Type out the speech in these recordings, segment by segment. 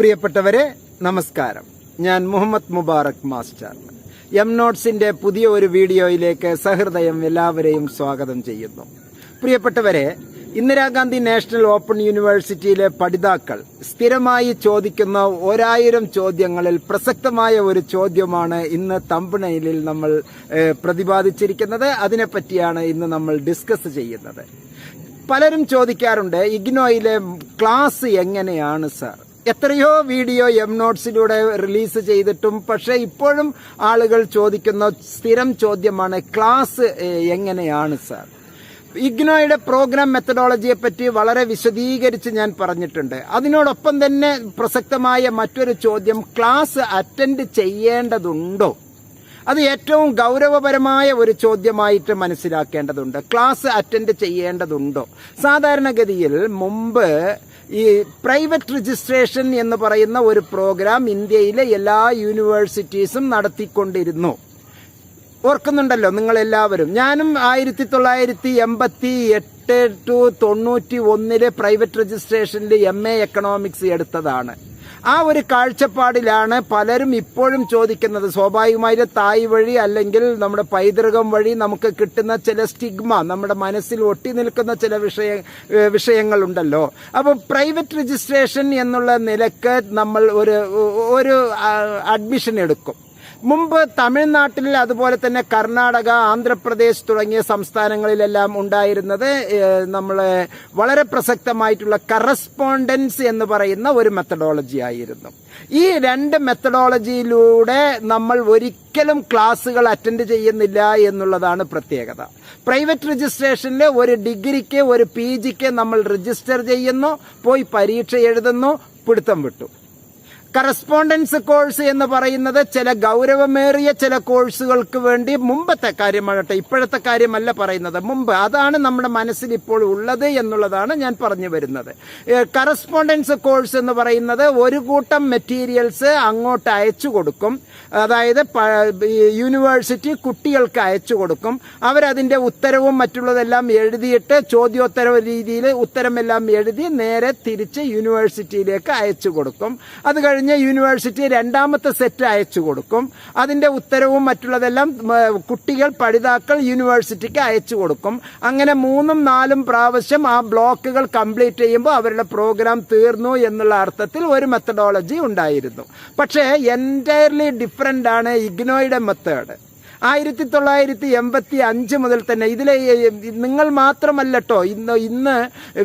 പ്രിയപ്പെട്ടവരെ നമസ്കാരം. ഞാൻ മുഹമ്മദ് മുബാറക് മാസ്റ്റർ. എം നോട്ട്സിന്റെ പുതിയ ഒരു വീഡിയോയിലേക്ക് സഹൃദയം എല്ലാവരെയും സ്വാഗതം ചെയ്യുന്നു. പ്രിയപ്പെട്ടവരെ ഇന്ദിരാഗാന്ധി നാഷണൽ ഓപ്പൺ യൂണിവേഴ്സിറ്റിയിലെ പഠിതാക്കൾ സ്ഥിരമായി ചോദിക്കുന്ന ഒരായിരം ചോദ്യങ്ങളിൽ പ്രസക്തമായ ഒരു ചോദ്യമാണ് ഇന്ന് തമ്പണയിലിൽ നമ്മൾ പ്രതിപാദിച്ചിരിക്കുന്നത്. അതിനെപ്പറ്റിയാണ് ഇന്ന് നമ്മൾ ഡിസ്കസ് ചെയ്യുന്നത്. പലരും ചോദിക്കാറുണ്ട് ഇഗ്നോയിലെ ക്ലാസ് എങ്ങനെയാണ് സാർ? എത്രയോ വീഡിയോ എം നോട്ട്സിലൂടെ റിലീസ് ചെയ്തിട്ടും പക്ഷെ ഇപ്പോഴും ആളുകൾ ചോദിക്കുന്ന സ്ഥിരം ചോദ്യമാണ് ക്ലാസ് എങ്ങനെയാണ് സാർ? ഇഗ്നോയുടെ പ്രോഗ്രാം മെത്തഡോളജിയെ പറ്റി വളരെ വിശദീകരിച്ച് ഞാൻ പറഞ്ഞിട്ടുണ്ട്. അതിനോടൊപ്പം തന്നെ പ്രസക്തമായ മറ്റൊരു ചോദ്യം ക്ലാസ് അറ്റൻഡ് ചെയ്യേണ്ടതുണ്ടോ? അത് ഏറ്റവും ഗൗരവപരമായ ഒരു ചോദ്യമായിട്ട് മനസ്സിലാക്കേണ്ടതുണ്ട്. ക്ലാസ് അറ്റൻഡ് ചെയ്യേണ്ടതുണ്ടോ? സാധാരണഗതിയിൽ മുമ്പ് ഈ പ്രൈവറ്റ് രജിസ്ട്രേഷൻ എന്ന് പറയുന്ന ഒരു പ്രോഗ്രാം ഇന്ത്യയിലെ എല്ലാ യൂണിവേഴ്സിറ്റീസും നടത്തിക്കൊണ്ടിരുന്നു. ഓർക്കുന്നുണ്ടല്ലോ നിങ്ങൾ എല്ലാവരും ഞാനും ആയിരത്തി തൊള്ളായിരത്തി എൺപത്തി എട്ട് ടു തൊണ്ണൂറ്റി ഒന്നിൽ പ്രൈവറ്റ് രജിസ്ട്രേഷനിൽ എം എ എക്കണോമിക്സ് എടുത്തതാണ്. ആ ഒരു കാഴ്ചപ്പാടിലാണ് പലരും ഇപ്പോഴും ചോദിക്കുന്നത്. സ്വാഭാവികമായിട്ട് തായ് വഴി അല്ലെങ്കിൽ നമ്മുടെ പൈതൃകം വഴി നമുക്ക് കിട്ടുന്ന ചില സ്റ്റിഗ്മ നമ്മുടെ മനസ്സിൽ ഒട്ടി നിൽക്കുന്ന ചില വിഷയ വിഷയങ്ങളുണ്ടല്ലോ. അപ്പോൾ പ്രൈവറ്റ് രജിസ്ട്രേഷൻ എന്നുള്ള നിലയ്ക്ക് നമ്മൾ ഒരു ഒരു അഡ്മിഷൻ എടുക്കും. മുമ്പ് തമിഴ്നാട്ടിൽ അതുപോലെ തന്നെ കർണാടക ആന്ധ്രാപ്രദേശ് തുടങ്ങിയ സംസ്ഥാനങ്ങളിലെല്ലാം ഉണ്ടായിരുന്നത് നമ്മളെ വളരെ പ്രസക്തമായിട്ടുള്ള കറസ്പോണ്ടൻസ് എന്ന് പറയുന്ന ഒരു മെത്തഡോളജി ആയിരുന്നു. ഈ രണ്ട് മെത്തഡോളജിയിലൂടെ നമ്മൾ ഒരിക്കലും ക്ലാസ്സുകൾ അറ്റൻഡ് ചെയ്യുന്നില്ല എന്നുള്ളതാണ് പ്രത്യേകത. പ്രൈവറ്റ് രജിസ്ട്രേഷനിൽ ഒരു ഡിഗ്രിക്ക് ഒരു പി ജിക്ക് നമ്മൾ രജിസ്റ്റർ ചെയ്യുന്നു പോയി പരീക്ഷ എഴുതുന്നു പിടുത്തം വിട്ടു. കറസ്പോണ്ടൻസ് കോഴ്സ് എന്ന് പറയുന്നത് ചില ഗൗരവമേറിയ ചില കോഴ്സുകൾക്ക് വേണ്ടി മുമ്പത്തെ കാര്യമാകട്ടെ ഇപ്പോഴത്തെ കാര്യമല്ല പറയുന്നത്. മുമ്പ് അതാണ് നമ്മുടെ മനസ്സിൽ ഇപ്പോൾ ഉള്ളത് എന്നുള്ളതാണ് ഞാൻ പറഞ്ഞു വരുന്നത്. കറസ്പോണ്ടൻസ് കോഴ്സ് എന്ന് പറയുന്നത് ഒരു കൂട്ടം മെറ്റീരിയൽസ് അങ്ങോട്ട് അയച്ചു കൊടുക്കും. അതായത് യൂണിവേഴ്സിറ്റി കുട്ടികൾക്ക് അയച്ചു കൊടുക്കും. അവരതിന്റെ ഉത്തരവും മറ്റുള്ളതെല്ലാം എഴുതിയിട്ട് ചോദ്യോത്തര രീതിയിൽ ഉത്തരമെല്ലാം എഴുതി നേരെ തിരിച്ച് യൂണിവേഴ്സിറ്റിയിലേക്ക് അയച്ചു കൊടുക്കും. അത് കഴിഞ്ഞ് യൂണിവേഴ്സിറ്റി രണ്ടാമത്തെ സെറ്റ് അയച്ചു കൊടുക്കും. അതിന്റെ ഉത്തരവും മറ്റുള്ളതെല്ലാം കുട്ടികൾ പഠിതാക്കൾ യൂണിവേഴ്സിറ്റിക്ക് അയച്ചു കൊടുക്കും. അങ്ങനെ മൂന്നും നാലും പ്രാവശ്യം ആ ബ്ലോക്കുകൾ കംപ്ലീറ്റ് ചെയ്യുമ്പോൾ അവരുടെ പ്രോഗ്രാം തീർന്നു എന്നുള്ള അർത്ഥത്തിൽ ഒരു മെത്തഡോളജി ഉണ്ടായിരുന്നു. പക്ഷേ എന്റയർലി ഡിഫറെന്റ് ആണ് ഇഗ്നോയുടെ മെത്തേഡ് ആയിരത്തി തൊള്ളായിരത്തി എൺപത്തി അഞ്ച് മുതൽ തന്നെ ഇതിലെ നിങ്ങൾ നിങ്ങൾ മാത്രമല്ലട്ടോ ഇന്ന് ഇന്ന്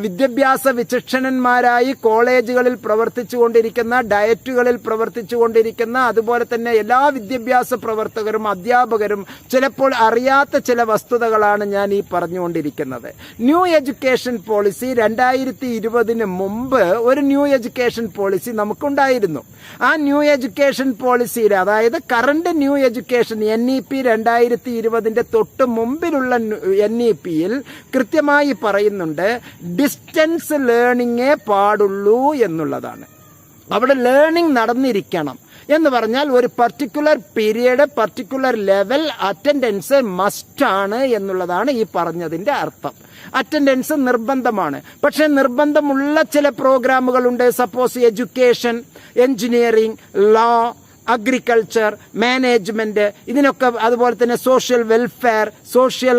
വിദ്യാഭ്യാസ വിചക്ഷണന്മാരായി കോളേജുകളിൽ പ്രവർത്തിച്ചു കൊണ്ടിരിക്കുന്ന ഡയറ്റുകളിൽ പ്രവർത്തിച്ചു കൊണ്ടിരിക്കുന്ന അതുപോലെ തന്നെ എല്ലാ വിദ്യാഭ്യാസ പ്രവർത്തകരും അധ്യാപകരും ചിലപ്പോൾ അറിയാത്ത ചില വസ്തുതകളാണ് ഞാൻ ഈ പറഞ്ഞുകൊണ്ടിരിക്കുന്നത്. ന്യൂ എഡ്യൂക്കേഷൻ പോളിസി രണ്ടായിരത്തി ഇരുപതിന് മുമ്പ് ഒരു ന്യൂ എഡ്യൂക്കേഷൻ പോളിസി നമുക്കുണ്ടായിരുന്നു. ആ ന്യൂ എഡ്യൂക്കേഷൻ പോളിസിയിൽ അതായത് current new education N E P രണ്ടായിരത്തി ഇരുപതിന്റെ തൊട്ട് മുമ്പിലുള്ള എൻ ഇ പിയിൽ കൃത്യമായി പറയുന്നുണ്ട് ഡിസ്റ്റൻസ് ലേണിങ്ങേ പാടുള്ളൂ എന്നുള്ളതാണ്. അവിടെ ലേണിംഗ് നടന്നിരിക്കണം. എന്ന് പറഞ്ഞാൽ ഒരു particular period particular level attendance മസ്റ്റാണ് എന്നുള്ളതാണ് ഈ പറഞ്ഞതിന്റെ അർത്ഥം. അറ്റൻഡൻസ് നിർബന്ധമാണ്. പക്ഷേ നിർബന്ധമുള്ള ചില പ്രോഗ്രാമുകളുണ്ട് suppose education engineering law agriculture management ഇതിനൊക്കെ അതുപോലെ തന്നെ സോഷ്യൽ വെൽഫെയർ സോഷ്യൽ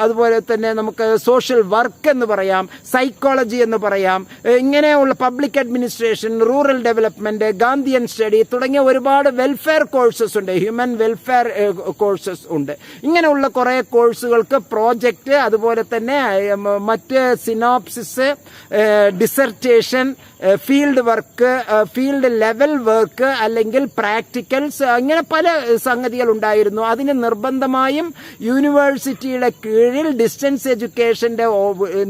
അതുപോലെ തന്നെ നമുക്ക് സോഷ്യൽ വർക്ക് എന്ന് പറയാം സൈക്കോളജി എന്ന് പറയാം ഇങ്ങനെയുള്ള public administration rural development Gandhian study തുടങ്ങിയ ഒരുപാട് വെൽഫെയർ കോഴ്സസ് ഉണ്ട് ഹ്യൂമൻ വെൽഫെയർ കോഴ്സസ് ഉണ്ട്. ഇങ്ങനെയുള്ള കുറേ കോഴ്സുകൾക്ക് പ്രോജക്റ്റ് അതുപോലെ തന്നെ മറ്റ് synopsis dissertation field work field level work അല്ലെങ്കിൽ പ്രാക്ടിക്കൽസ് അങ്ങനെ പല സംഗതികൾ ഉണ്ടായിരുന്നു അതിന് നിർബന്ധമായും യൂണിവേഴ്സിറ്റിയുടെ കീഴിൽ ഡിസ്റ്റൻസ് എഡ്യൂക്കേഷന്റെ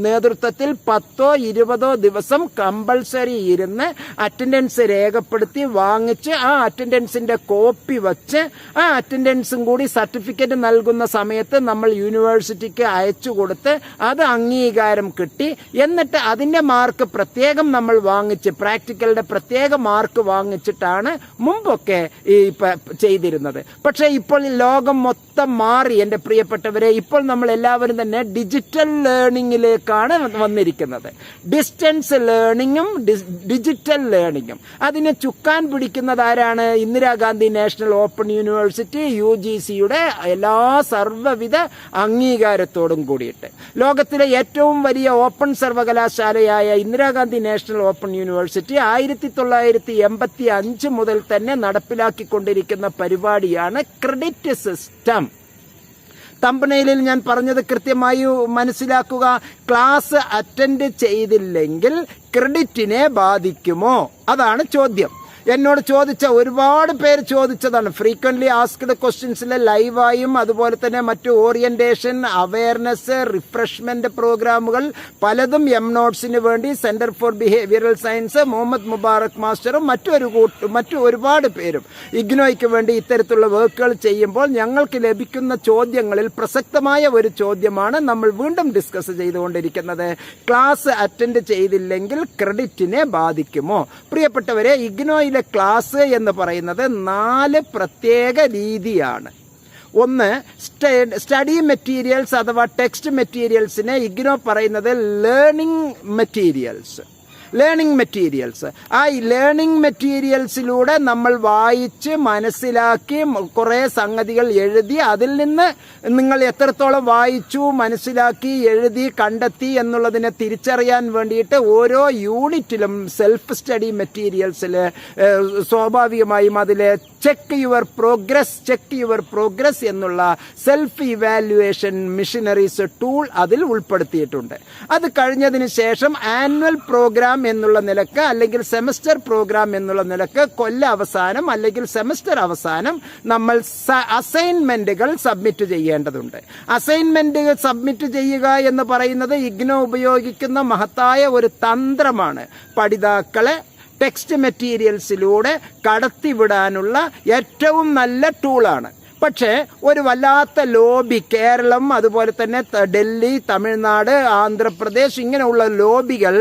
നേതൃത്വത്തിൽ പത്തോ ഇരുപതോ ദിവസം കമ്പൾസറി ഇരുന്ന് അറ്റൻഡൻസ് രേഖപ്പെടുത്തി വാങ്ങിച്ച് ആ അറ്റൻഡൻസിന്റെ കോപ്പി വച്ച് ആ അറ്റൻഡൻസും കൂടി സർട്ടിഫിക്കറ്റ് നൽകുന്ന സമയത്ത് നമ്മൾ യൂണിവേഴ്സിറ്റിക്ക് അയച്ചു കൊടുത്ത് അത് അംഗീകാരം കിട്ടി. എന്നിട്ട് അതിന്റെ മാർക്ക് പ്രത്യേകം നമ്മൾ വാങ്ങിച്ച് പ്രാക്ടിക്കലിന്റെ പ്രത്യേക മാർക്ക് വാങ്ങിച്ചിട്ടാണ് മുമ്പൊക്കെ ഒക്കെ ഈ ചെയ്തിരുന്നത്. പക്ഷേ ഇപ്പോൾ ഈ ലോകം മൊത്തം മാറി എന്റെ പ്രിയപ്പെട്ടവരെ ഇപ്പോൾ നമ്മൾ എല്ലാവരും തന്നെ ഡിജിറ്റൽ ലേണിങ്ങിലേക്കാണ് വന്നിരിക്കുന്നത്. ഡിസ്റ്റൻസ് ലേണിങ്ങും ഡിജിറ്റൽ ലേണിങ്ങും അതിനെ ചുക്കാൻ പിടിക്കുന്നത് ആരാണ്? Indira Gandhi national open university U G സിയുടെ എല്ലാ സർവവിധ അംഗീകാരത്തോടും കൂടിയിട്ട്. ലോകത്തിലെ ഏറ്റവും വലിയ ഓപ്പൺ സർവകലാശാലയായ ഇന്ദിരാഗാന്ധി നാഷണൽ ഓപ്പൺ യൂണിവേഴ്സിറ്റി ആയിരത്തി തൊള്ളായിരത്തി എൺപത്തി അഞ്ച് മുതൽ തന്നെ നടപ്പിലാക്കിക്കൊണ്ടിരിക്കുന്ന പരിപാടിയാണ് ക്രെഡിറ്റ് സിസ്റ്റം തമ്പനയിലിൽ ഞാൻ പറഞ്ഞത് കൃത്യമായി മനസ്സിലാക്കുക. ക്ലാസ് അറ്റൻഡ് ചെയ്തില്ലെങ്കിൽ ക്രെഡിറ്റിനെ ബാധിക്കുമോ? അതാണ് ചോദ്യം. എന്നോട് ചോദിച്ച ഒരുപാട് പേര് ചോദിച്ചതാണ്. ഫ്രീക്വന്റ്ലി ആസ്ക്ഡ് ക്വസ്റ്റ്യൻസിലെ ലൈവായും അതുപോലെ തന്നെ മറ്റു ഓറിയന്റേഷൻ അവയർനെസ് റിഫ്രഷ്മെന്റ് പ്രോഗ്രാമുകൾ പലതും എം നോട്ട്സിന് വേണ്ടി centre for behavioural science Muhammad Mubarak മാസ്റ്ററും മറ്റൊരു കൂട്ടും മറ്റു ഒരുപാട് പേരും ഇഗ്നോയ്ക്ക് വേണ്ടി ഇത്തരത്തിലുള്ള വർക്കുകൾ ചെയ്യുമ്പോൾ ഞങ്ങൾക്ക് ലഭിക്കുന്ന ചോദ്യങ്ങളിൽ പ്രസക്തമായ ഒരു ചോദ്യമാണ് നമ്മൾ വീണ്ടും ഡിസ്കസ് ചെയ്തുകൊണ്ടിരിക്കുന്നത്. ക്ലാസ് അറ്റൻഡ് ചെയ്തില്ലെങ്കിൽ ക്രെഡിറ്റിനെ ബാധിക്കുമോ? പ്രിയപ്പെട്ടവരെ ഇഗ്നോയിലെ ക്ലാസ് എന്ന് പറയുന്നത് നാല് പ്രത്യേക രീതിയാണ്. ഒന്ന് സ്റ്റഡി മെറ്റീരിയൽസ് അഥവാ ടെക്സ്റ്റ് മെറ്റീരിയൽസിനെ ഇഗ്നോ പറയുന്നത് ലേണിംഗ് മെറ്റീരിയൽസ് ലേണിംഗ് മെറ്റീരിയൽസ് ആ ലേണിംഗ് മെറ്റീരിയൽസിലൂടെ നമ്മൾ വായിച്ച് മനസ്സിലാക്കി കുറേ സംഗതികൾ എഴുതി അതിൽ നിന്ന് നിങ്ങൾ എത്രത്തോളം വായിച്ചു മനസ്സിലാക്കി എഴുതി കണ്ടെത്തി എന്നുള്ളതിനെ തിരിച്ചറിയാൻ വേണ്ടിയിട്ട് ഓരോ യൂണിറ്റിലും സെൽഫ് സ്റ്റഡി മെറ്റീരിയൽസിൽ സ്വാഭാവികമായും അതിൽ check your progress check your progress എന്നുള്ള സെൽഫ് ഇവാലുവേഷൻ മിഷനറീസ് ടൂൾ അതിൽ ഉൾപ്പെടുത്തിയിട്ടുണ്ട്. അത് കഴിഞ്ഞതിന് ശേഷം ആനുവൽ പ്രോഗ്രാം എന്നുള്ള നിലയ്ക്ക് അല്ലെങ്കിൽ സെമസ്റ്റർ പ്രോഗ്രാം എന്നുള്ള നിലയ്ക്ക് കൊല്ല അവസാനം അല്ലെങ്കിൽ സെമസ്റ്റർ അവസാനം നമ്മൾ അസൈൻമെന്റുകൾ സബ്മിറ്റ് ചെയ്യേണ്ടതുണ്ട്. അസൈൻമെന്റുകൾ സബ്മിറ്റ് ചെയ്യുക എന്ന് പറയുന്നത് ഇഗ്നോ ഉപയോഗിക്കുന്ന മഹത്തായ ഒരു തന്ത്രമാണ്. പഠിതാക്കളെ ടെക്സ്റ്റ് മെറ്റീരിയൽസിലൂടെ കടത്തിവിടാനുള്ള ഏറ്റവും നല്ല ടൂളാണ്. പക്ഷേ ഒരു വല്ലാത്ത ലോബി കേരളം അതുപോലെ തന്നെ ഡൽഹി തമിഴ്നാട് ആന്ധ്രാപ്രദേശ് ഇങ്ങനെയുള്ള ലോബികൾ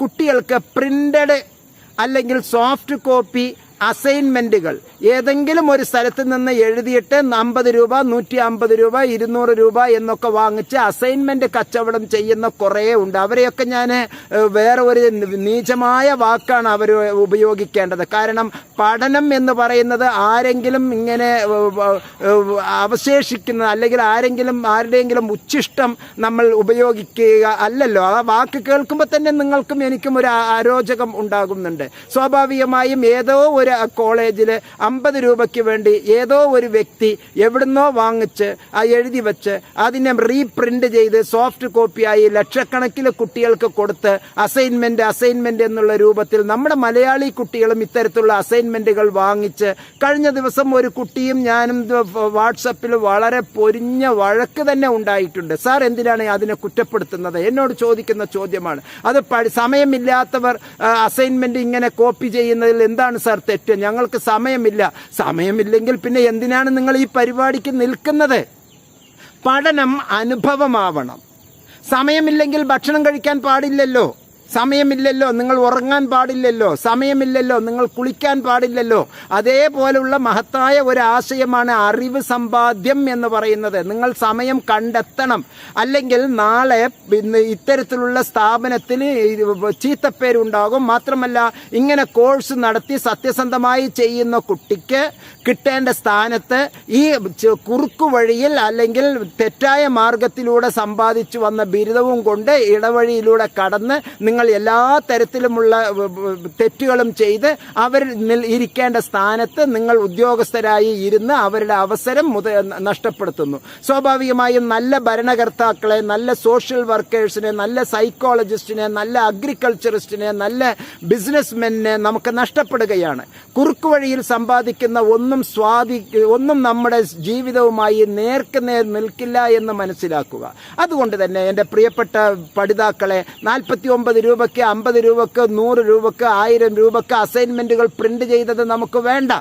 കുട്ടികൾക്ക് പ്രിന്റഡ് അല്ലെങ്കിൽ സോഫ്റ്റ് കോപ്പി അസൈൻമെന്റുകൾ. ഏതെങ്കിലും ഒരു സ്ഥലത്ത് നിന്ന് എഴുതിയിട്ട് അമ്പത് രൂപ നൂറ്റി അമ്പത് രൂപ ഇരുന്നൂറ് രൂപ എന്നൊക്കെ വാങ്ങിച്ച് അസൈൻമെന്റ് കച്ചവടം ചെയ്യുന്ന കുറേ ഉണ്ട്. അവരെയൊക്കെ ഞാൻ വേറെ ഒരു നീചമായ വാക്കാണ് അവർ ഉപയോഗിക്കേണ്ടത്. കാരണം പഠനം എന്ന് പറയുന്നത് ആരെങ്കിലും ഇങ്ങനെ ഏഹ്, ഏഹ്, അവശേഷിക്കുന്ന അല്ലെങ്കിൽ ആരെങ്കിലും ആരുടെയെങ്കിലും ഉച്ഛിഷ്ടം നമ്മൾ ഉപയോഗിക്കുക അല്ലല്ലോ. ആ വാക്ക് കേൾക്കുമ്പോൾ തന്നെ നിങ്ങൾക്കും എനിക്കും ഒരു അരോചകം ഉണ്ടാകുന്നുണ്ട്. സ്വാഭാവികമായും ഏതോ കോളേജിൽ അമ്പത് രൂപയ്ക്ക് വേണ്ടി ഏതോ ഒരു വ്യക്തി എവിടുന്നോ വാങ്ങിച്ച് ആ എഴുതി വെച്ച് അതിനെ റീപ്രിന്റ് ചെയ്ത് സോഫ്റ്റ് കോപ്പിയായി ലക്ഷക്കണക്കിന് കുട്ടികൾക്ക് കൊടുത്ത് അസൈൻമെന്റ് അസൈൻമെന്റ് എന്നുള്ള രൂപത്തിൽ നമ്മുടെ മലയാളി കുട്ടികളും ഇത്തരത്തിലുള്ള അസൈൻമെന്റുകൾ വാങ്ങിച്ച് കഴിഞ്ഞ ദിവസം ഒരു കുട്ടിയും ഞാനും വാട്സപ്പിൽ വളരെ പൊരിഞ്ഞ വഴക്ക് തന്നെ ഉണ്ടായിട്ടുണ്ട്. സാർ എന്തിനാണ് അതിനെ കുറ്റപ്പെടുത്തുന്നത്? എന്നോട് ചോദിക്കുന്ന ചോദ്യമാണ്. അത് സമയമില്ലാത്തവർ അസൈൻമെന്റ് ഇങ്ങനെ കോപ്പി ചെയ്യുന്നതിൽ എന്താണ് സാർ തെറ്റ്. ഞങ്ങൾക്ക് സമയമില്ല. സമയമില്ലെങ്കിൽ പിന്നെ എന്തിനാണ് നിങ്ങൾ ഈ പരിപാടിക്ക് നിൽക്കുന്നത്? പഠനം അനുഭവമാവണം. സമയമില്ലെങ്കിൽ ഭക്ഷണം കഴിക്കാൻ പാടില്ലല്ലോ. സമയമില്ലല്ലോ നിങ്ങൾ ഉറങ്ങാൻ പാടില്ലല്ലോ സമയമില്ലല്ലോ നിങ്ങൾ കുളിക്കാൻ പാടില്ലല്ലോ. അതേപോലുള്ള മഹത്തായ ഒരു ആശയമാണ് അറിവ് സമ്പാദ്യം എന്ന് പറയുന്നത്. നിങ്ങൾ സമയം കണ്ടെത്തണം. അല്ലെങ്കിൽ നാളെ ഇത്തരത്തിലുള്ള സ്ഥാപനത്തിന് ചീത്തപ്പേരുണ്ടാകും. മാത്രമല്ല ഇങ്ങനെ കോഴ്സ് നടത്തി സത്യസന്ധമായി ചെയ്യുന്ന കുട്ടിക്ക് കിട്ടേണ്ട സ്ഥാനത്ത് ഈ കുറുക്കു വഴിയിൽ അല്ലെങ്കിൽ തെറ്റായ മാർഗത്തിലൂടെ സമ്പാദിച്ചു വന്ന ബിരുദവും കൊണ്ട് ഇടവഴിയിലൂടെ കടന്ന് നിങ്ങൾ എല്ലാ തരത്തിലുമുള്ള തെറ്റുകളും ചെയ്ത് അവർ ഇരിക്കേണ്ട സ്ഥാനത്ത് നിങ്ങൾ ഉദ്യോഗസ്ഥരായി ഇരുന്ന് അവരുടെ അവസരം നഷ്ടപ്പെടുത്തുന്നു. സ്വാഭാവികമായും നല്ല ഭരണകർത്താക്കളെ നല്ല സോഷ്യൽ വർക്കേഴ്സിനെ നല്ല സൈക്കോളജിസ്റ്റിനെ നല്ല അഗ്രികൾച്ചറിസ്റ്റിനെ നല്ല ബിസിനസ്മെനെ നമുക്ക് നഷ്ടപ്പെടുകയാണ്. കുറുക്കു വഴിയിൽ സമ്പാദിക്കുന്ന ഒന്നും സ്വാധി ഒന്നും നമ്മുടെ ജീവിതവുമായി നേർക്ക് നേർ നിൽക്കില്ല എന്ന് മനസ്സിലാക്കുക. അതുകൊണ്ട് തന്നെ എന്റെ പ്രിയപ്പെട്ട പഠിതാക്കളെ നാൽപ്പത്തി ഒമ്പത് രൂപയ്ക്ക് അമ്പത് രൂപക്ക് നൂറ് രൂപക്ക് ആയിരം രൂപക്ക് അസൈൻമെന്റുകൾ പ്രിന്റ് ചെയ്തത് നമുക്ക് വേണ്ട.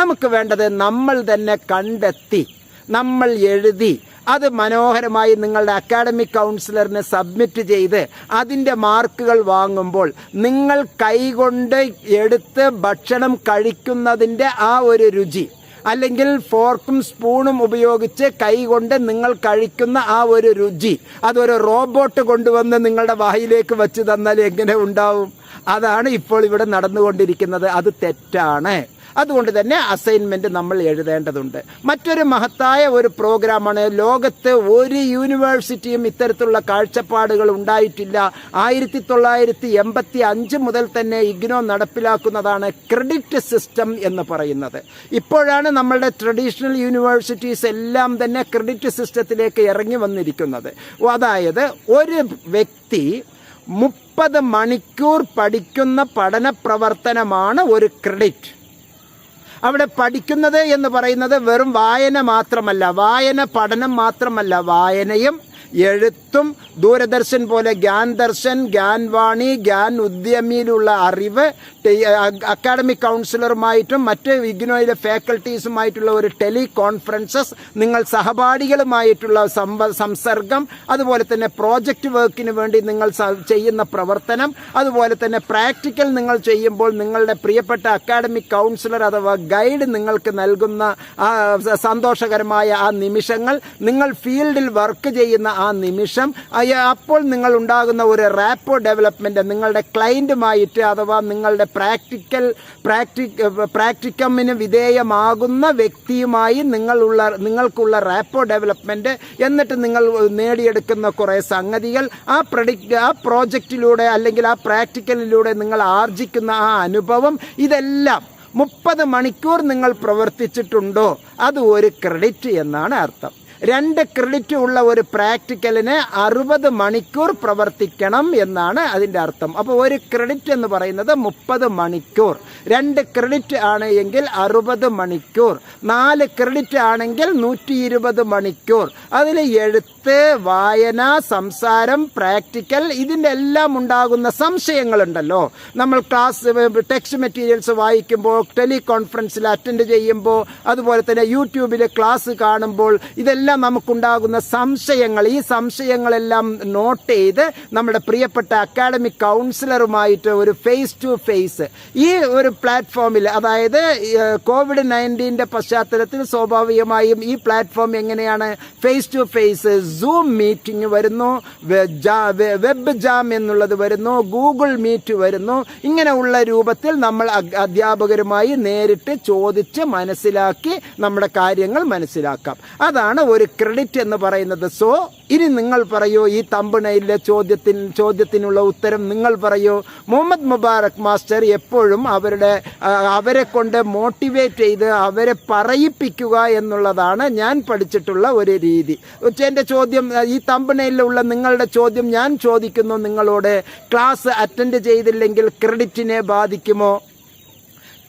നമുക്ക് വേണ്ടത് നമ്മൾ തന്നെ കണ്ടെത്തി നമ്മൾ എഴുതി അത് മനോഹരമായി നിങ്ങളുടെ അക്കാഡമിക് കൗൺസിലറിന് സബ്മിറ്റ് ചെയ്ത് അതിന്റെ മാർക്കുകൾ വാങ്ങുമ്പോൾ നിങ്ങൾ കൈകൊണ്ട് എടുത്ത് ഭക്ഷണം കഴിക്കുന്നതിന്റെ ആ ഒരു രുചി. അല്ലെങ്കിൽ ഫോർക്കും സ്പൂണും ഉപയോഗിച്ച് കൈകൊണ്ട് നിങ്ങൾ കഴിക്കുന്ന ആ ഒരു രുചി അതൊരു റോബോട്ട് കൊണ്ടുവന്ന് നിങ്ങളുടെ വായിലേക്ക് വെച്ച് തന്നാൽ എങ്ങനെ ഉണ്ടാവും? അതാണ് ഇപ്പോൾ ഇവിടെ നടന്നുകൊണ്ടിരിക്കുന്നത്. അത് തെറ്റാണ്. അതുകൊണ്ട് തന്നെ അസൈൻമെന്റ് നമ്മൾ എഴുതേണ്ടതുണ്ട്. മറ്റൊരു മഹത്തായ ഒരു പ്രോഗ്രാമാണ് ലോകത്ത് ഒരു യൂണിവേഴ്സിറ്റിയും ഇത്തരത്തിലുള്ള കാഴ്ചപ്പാടുകൾ ഉണ്ടായിട്ടില്ല. ആയിരത്തി തൊള്ളായിരത്തി എൺപത്തി അഞ്ച് മുതൽ തന്നെ ഇഗ്നോ നടപ്പിലാക്കുന്നതാണ് ക്രെഡിറ്റ് സിസ്റ്റം എന്ന് പറയുന്നത്. ഇപ്പോഴാണ് നമ്മളുടെ ട്രഡീഷണൽ യൂണിവേഴ്സിറ്റീസ് എല്ലാം തന്നെ ക്രെഡിറ്റ് സിസ്റ്റത്തിലേക്ക് ഇറങ്ങി വന്നിരിക്കുന്നത്. അതായത് ഒരു വ്യക്തി മുപ്പത് മണിക്കൂർ പഠിക്കുന്ന പഠന പ്രവർത്തനമാണ് ഒരു ക്രെഡിറ്റ് അവിടെ പഠിക്കുന്നത് എന്ന് പറയുന്നത് വെറും വായന മാത്രമല്ല. വായന പഠനം മാത്രമല്ല. വായനയും എഴുത്തും ദൂരദർശൻ പോലെ ഗ്യാൻ ദർശൻ ഗ്യാൻ വാണി ഗ്യാൻ ഉദ്യമിയിലുള്ള അറിവ് അക്കാഡമിക് കൗൺസിലറുമായിട്ടും മറ്റ് ഇഗ്നോയിലെ ഫാക്കൽറ്റീസുമായിട്ടുള്ള ഒരു ടെലി കോൺഫറൻസസ് നിങ്ങൾ സഹപാഠികളുമായിട്ടുള്ള സംസർഗം അതുപോലെ തന്നെ പ്രോജക്റ്റ് വർക്കിന് വേണ്ടി നിങ്ങൾ ചെയ്യുന്ന പ്രവർത്തനം അതുപോലെ തന്നെ പ്രാക്ടിക്കൽ നിങ്ങൾ ചെയ്യുമ്പോൾ നിങ്ങളുടെ പ്രിയപ്പെട്ട അക്കാഡമിക് കൗൺസിലർ അഥവാ ഗൈഡ് നിങ്ങൾക്ക് നൽകുന്ന സന്തോഷകരമായ ആ നിമിഷങ്ങൾ നിങ്ങൾ ഫീൽഡിൽ വർക്ക് ചെയ്യുന്ന ആ നിമിഷം അപ്പോൾ നിങ്ങൾ ഉണ്ടാകുന്ന ഒരു റാപ്പോ ഡെവലപ്മെന്റ് നിങ്ങളുടെ ക്ലയന്റുമായിട്ട് അഥവാ നിങ്ങളുടെ പ്രാക്ടിക്കൽ പ്രാക്ടിക് പ്രാക്ടിക്കമിന് വിധേയമാകുന്ന വ്യക്തിയുമായി നിങ്ങളുള്ള നിങ്ങൾക്കുള്ള റാപ്പോ ഡെവലപ്മെന്റ് എന്നിട്ട് നിങ്ങൾ നേടിയെടുക്കുന്ന കുറേ സംഗതികൾ ആ പ്രഡിക്റ്റ് ആ പ്രോജക്റ്റിലൂടെ അല്ലെങ്കിൽ ആ പ്രാക്ടിക്കലിലൂടെ നിങ്ങൾ ആർജിക്കുന്ന ആ അനുഭവം ഇതെല്ലാം മുപ്പത് മണിക്കൂർ നിങ്ങൾ പ്രവർത്തിച്ചിട്ടുണ്ടോ? അത് ഒരു ക്രെഡിറ്റ് എന്നാണ് അർത്ഥം. രണ്ട് ക്രെഡിറ്റ് ഉള്ള ഒരു പ്രാക്ടിക്കലിന് അറുപത് മണിക്കൂർ പ്രവർത്തിക്കണം എന്നാണ് അതിന്റെ അർത്ഥം. അപ്പോൾ ഒരു ക്രെഡിറ്റ് എന്ന് പറയുന്നത് മുപ്പത് മണിക്കൂർ. രണ്ട് ക്രെഡിറ്റ് ആണ് എങ്കിൽ അറുപത് മണിക്കൂർ. നാല് ക്രെഡിറ്റ് ആണെങ്കിൽ നൂറ്റി മണിക്കൂർ. അതിൽ എഴുത്ത് വായന സംസാരം പ്രാക്ടിക്കൽ ഇതിന്റെ എല്ലാം ഉണ്ടാകുന്ന സംശയങ്ങളുണ്ടല്ലോ. നമ്മൾ ക്ലാസ് ടെക്സ്റ്റ് മെറ്റീരിയൽസ് വായിക്കുമ്പോൾ ടെലികോൺഫറൻസിൽ അറ്റൻഡ് ചെയ്യുമ്പോൾ അതുപോലെ തന്നെ യൂട്യൂബിൽ ക്ലാസ് കാണുമ്പോൾ ഇതെല്ലാം നമുക്കുണ്ടാകുന്ന സംശയങ്ങൾ. ഈ സംശയങ്ങളെല്ലാം നോട്ട് ചെയ്ത് നമ്മുടെ പ്രിയപ്പെട്ട അക്കാഡമിക് കൗൺസിലറുമായിട്ട് ഒരു ഫേസ് ടു ഫേസ് ഈ ഒരു പ്ലാറ്റ്ഫോമിൽ അതായത് കോവിഡ് നയന്റീന്റെ പശ്ചാത്തലത്തിൽ സ്വാഭാവികമായും ഈ പ്ലാറ്റ്ഫോം എങ്ങനെയാണ്? Face to face zoom meeting വരുന്നു വെബ് ജാം എന്നുള്ളത് വരുന്നു ഗൂഗിൾ മീറ്റ് വരുന്നു. ഇങ്ങനെയുള്ള രൂപത്തിൽ നമ്മൾ അധ്യാപകരുമായി നേരിട്ട് ചോദിച്ച് മനസ്സിലാക്കി നമ്മുടെ കാര്യങ്ങൾ മനസ്സിലാക്കാം. അതാണ് ഒരു ക്രെഡിറ്റ് എന്ന് പറയുന്നത്. സോ ഇനി നിങ്ങൾ പറയൂ ഈ തമ്പിണയിലെ ചോദ്യത്തിന് ചോദ്യത്തിനുള്ള ഉത്തരം നിങ്ങൾ പറയൂ? മുഹമ്മദ് മുബാറക് മാസ്റ്റർ എപ്പോഴും അവരുടെ അവരെ കൊണ്ട് മോട്ടിവേറ്റ് ചെയ്ത് അവരെ പറയിപ്പിക്കുക എന്നുള്ളതാണ് ഞാൻ പഠിച്ചിട്ടുള്ള ഒരു രീതി. എന്റെ ചോദ്യം ഈ തമ്പിണയിലുള്ള നിങ്ങളുടെ ചോദ്യം ഞാൻ ചോദിക്കുന്നു നിങ്ങളോട്. ക്ലാസ് അറ്റൻഡ് ചെയ്തില്ലെങ്കിൽ ക്രെഡിറ്റിനെ ബാധിക്കുമോ?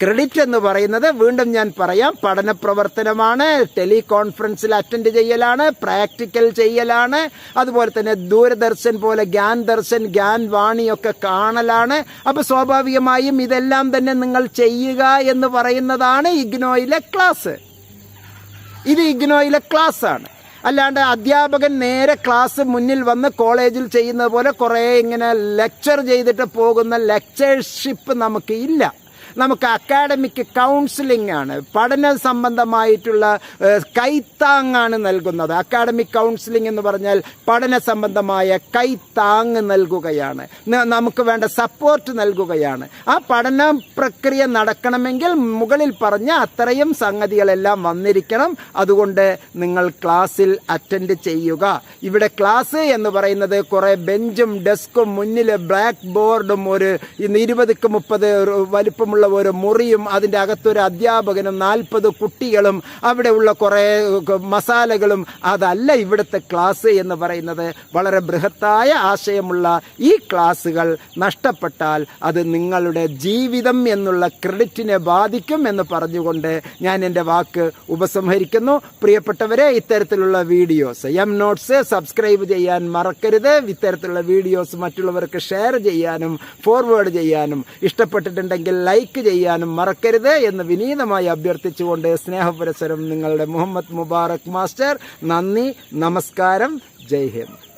ക്രെഡിറ്റ് എന്ന് പറയുന്നത് വീണ്ടും ഞാൻ പറയാം. പഠന പ്രവർത്തനമാണ് ടെലികോൺഫറൻസിൽ അറ്റൻഡ് ചെയ്യലാണ് പ്രാക്ടിക്കൽ ചെയ്യലാണ് അതുപോലെ തന്നെ ദൂരദർശൻ പോലെ ഗ്യാൻ ദർശൻ ഗ്യാൻ വാണിയൊക്കെ കാണലാണ്. അപ്പോൾ സ്വാഭാവികമായും ഇതെല്ലാം തന്നെ നിങ്ങൾ ചെയ്യുക എന്ന് പറയുന്നതാണ് ഇഗ്നോയിലെ ക്ലാസ്. ഇത് ഇഗ്നോയിലെ ക്ലാസ് ആണ് അല്ലാണ്ട് അധ്യാപകൻ നേരെ ക്ലാസ് മുന്നിൽ വന്ന് കോളേജിൽ ചെയ്യുന്നത് പോലെ കുറേ ഇങ്ങനെ ലെക്ചർ ചെയ്തിട്ട് പോകുന്ന ലെക്ചർഷിപ്പ് നമുക്ക് ഇല്ല. നമുക്ക് അക്കാഡമിക് കൗൺസിലിംഗ് ആണ്. പഠന സംബന്ധമായിട്ടുള്ള കൈത്താങ്ങാണ് നൽകുന്നത്. അക്കാഡമിക് കൗൺസിലിംഗ് എന്ന് പറഞ്ഞാൽ പഠന സംബന്ധമായ കൈത്താങ് നൽകുകയാണ്. നമുക്ക് വേണ്ട സപ്പോർട്ട് നൽകുകയാണ്. ആ പഠന പ്രക്രിയ നടക്കണമെങ്കിൽ മുകളിൽ പറഞ്ഞ അത്രയും സംഗതികളെല്ലാം വന്നിരിക്കണം. അതുകൊണ്ട് നിങ്ങൾ ക്ലാസ്സിൽ അറ്റൻഡ് ചെയ്യുക. ഇവിടെ ക്ലാസ് എന്ന് പറയുന്നത് കുറെ ബെഞ്ചും ഡെസ്കും മുന്നിൽ ബ്ലാക്ക് ബോർഡും ഒരു ഇരുപതിക്ക് മുപ്പത് വലിപ്പമുള്ള ഒരു മുറിയും അതിന്റെ അകത്തൊരു അധ്യാപകനും നാൽപ്പത് കുട്ടികളും അവിടെയുള്ള കുറേ മസാലകളും അതല്ല ഇവിടുത്തെ ക്ലാസ് എന്ന് പറയുന്നത്. വളരെ ബൃഹത്തായ ആശയമുള്ള ഈ ക്ലാസ്സുകൾ നഷ്ടപ്പെട്ടാൽ അത് നിങ്ങളുടെ ജീവിതം എന്നുള്ള ക്രെഡിറ്റിനെ ബാധിക്കും എന്ന് പറഞ്ഞുകൊണ്ട് ഞാൻ എന്റെ വാക്ക് ഉപസംഹരിക്കുന്നു. പ്രിയപ്പെട്ടവരെ ഇത്തരത്തിലുള്ള വീഡിയോസ് എം നോട്ട്സ് സബ്സ്ക്രൈബ് ചെയ്യാൻ മറക്കരുത്. ഇത്തരത്തിലുള്ള വീഡിയോസ് മറ്റുള്ളവർക്ക് ഷെയർ ചെയ്യാനും ഫോർവേഡ് ചെയ്യാനും ഇഷ്ടപ്പെട്ടിട്ടുണ്ടെങ്കിൽ ലൈക്ക് ലൈക്ക് ചെയ്യാനും മറക്കരുത് എന്ന് വിനീതമായി അഭ്യർത്ഥിച്ചുകൊണ്ട് സ്നേഹപുരസരം നിങ്ങളുടെ മുഹമ്മദ് മുബാറക് മാസ്റ്റർ. നന്ദി നമസ്കാരം. ജയ് ഹിന്ദ്.